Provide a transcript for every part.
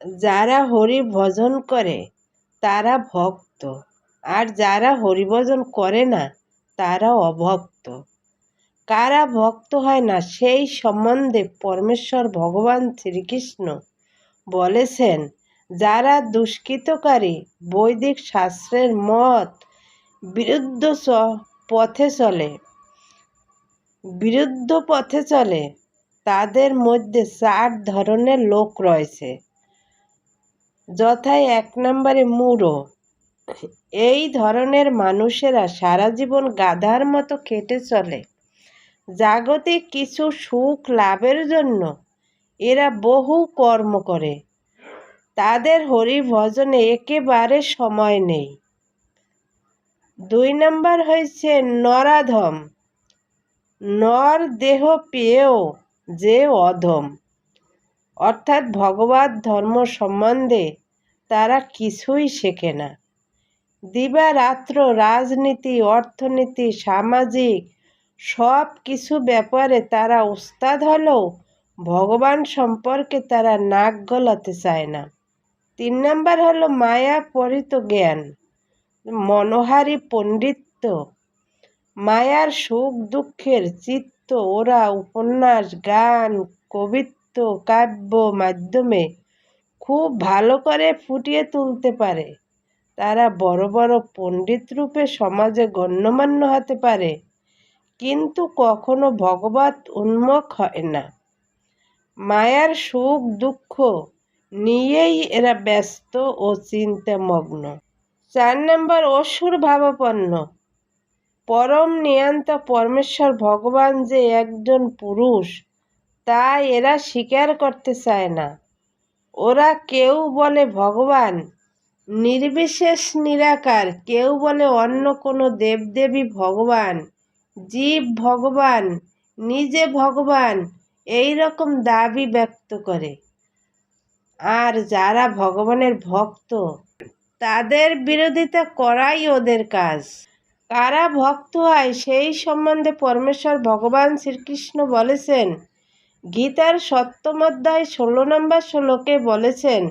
যারা হরি ভজন করে, তারা ভক্ত। আর যারা হরিভজন করে না তারা অভক্ত। কারা ভক্ত হয় না, সেই সম্বন্ধে পরমেশ্বর ভগবান শ্রীকৃষ্ণ বলেছেন, যারা দুষ্কৃতকারী, বৈদিক শাস্ত্রের মত বিরুদ্ধ পথে চলে, বিরুদ্ধ পথে চলে, তাদের মধ্যে চার ধরনের লোক রয়েছে। যথায় এক নম্বরে মূঢ় এই ধরনের মানুষেরা সারা জীবন গাধার মতো খেটে চলে। জাগতিক কিছু সুখ লাভের জন্য এরা বহু কর্ম করে। তাদের হরি ভজনে একেবারে সময় নেই। দুই নম্বর হয়েছে নরাধম। নর দেহ পেয়েও যে অধম। অর্থাৎ ভগবত ধর্ম সম্বন্ধে তারা কিছুই শেখে না। দিবারাত্র রাজনীতি, অর্থনীতি, সামাজিক সব কিছু ব্যাপারে তারা উস্তাদ হলেও ভগবান সম্পর্কে তারা নাক গলাতে চায় না। তিন নম্বর হলো মায়া পরিত জ্ঞান, মনোহারী পণ্ডিত্য। মায়ার সুখ দুঃখের চিত্ত, ওরা উপন্যাস, গান কবিত্ব কাব্য মাধ্যমে খুব ভালো করে ফুটিয়ে তুলতে পারে। তারা বড় বড় পণ্ডিত রূপে সমাজে গণ্যমান্য হতে পারে, কিন্তু কখনো ভগবত উন্মুখ হয় না। মায়ার সুখ দুঃখ নিয়েই এরা ব্যস্ত ও চিন্তামগ্ন। চার নম্বর অসুর ভাবাপন্ন। পরম নিয়ন্ত পরমেশ্বর ভগবান যে একজন পুরুষ তা এরা স্বীকার করতে চায় না। ওরা কেউ বলে ভগবান, নির্বিশেষ নিরাকার, কেউ বলে অন্য কোনো দেবদেবী ভগবান, জীব ভগবান, নিজে ভগবান, এই রকম দাবি ব্যক্ত করে। আর যারা ভগবানের ভক্ত, তাদের বিরোধিতা করাই ওদের কাজ। কারা ভক্ত হয় সেই সম্বন্ধে পরমেশ্বর ভগবান শ্রীকৃষ্ণ বলেছেন গীতার সপ্তম অধ্যায় ষোলো নম্বর শ্লোকে বলেছেন,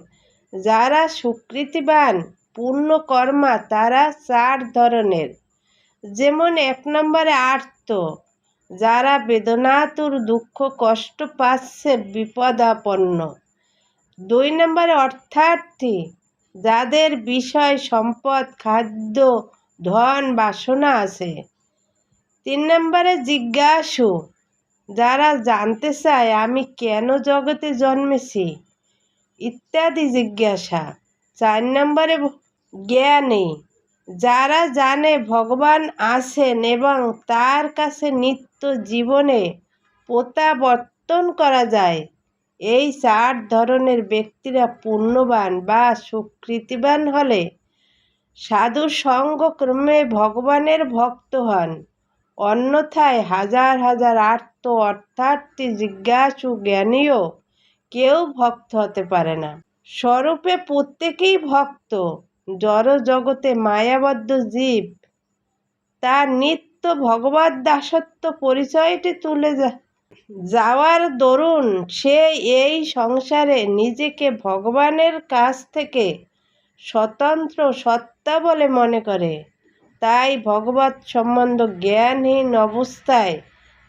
যারা সুকৃতিবান পূর্ণকর্মা তারা চার ধরনের। যেমন এক নম্বরে আর্ত, যারা বেদনাতুর দুঃখ কষ্ট পাচ্ছে, বিপদাপন্ন। দুই নম্বরে অর্থার্থী, যাদের বিষয়, সম্পদ, খাদ্য, ধন, বাসনা আছে। তিন নম্বরে জিজ্ঞাসু যারা জানতে চায় আমি কেন জগতে জন্মেছি, ইত্যাদি জিজ্ঞাসা। চার নম্বরে জ্ঞানী। যারা জানে ভগবান আছেন এবং তার কাছে নিত্য জীবনে প্রত্যাবর্তন করা যায়, এই চার ধরনের ব্যক্তিরা পুণ্যবান বা সুকৃতিবান হলে সাধু সঙ্গক্রমে ভগবানের ভক্ত হন। অন্যথায় হাজার হাজার আর্ত অর্থার্থী জিজ্ঞাসু জ্ঞানীও কেউ ভক্ত হতে পারে না। স্বরূপে প্রত্যেকেই ভক্ত জড় জগতে মায়াবদ্ধ জীব। তার নিত্য ভগবত দাসত্ব পরিচয়টি তুলে যাওয়ার দরুন সে এই সংসারে নিজেকে ভগবানের কাছ থেকে স্বতন্ত্র সত্তা বলে মনে করে। তাই ভগবত সম্বন্ধ জ্ঞানহীন অবস্থায়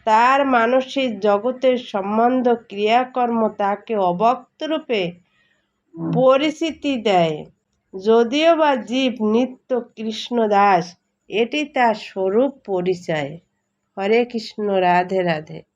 তার মানসিক জগতের সম্বন্ধ ক্রিয়াকর্ম তাকে অবক্তরূপে পরিচিতি দেয়। যদিও বা জীব নিত্য কৃষ্ণ দাস, এটি তার স্বরূপ পরিচয়। হরে কৃষ্ণ, রাধে রাধে।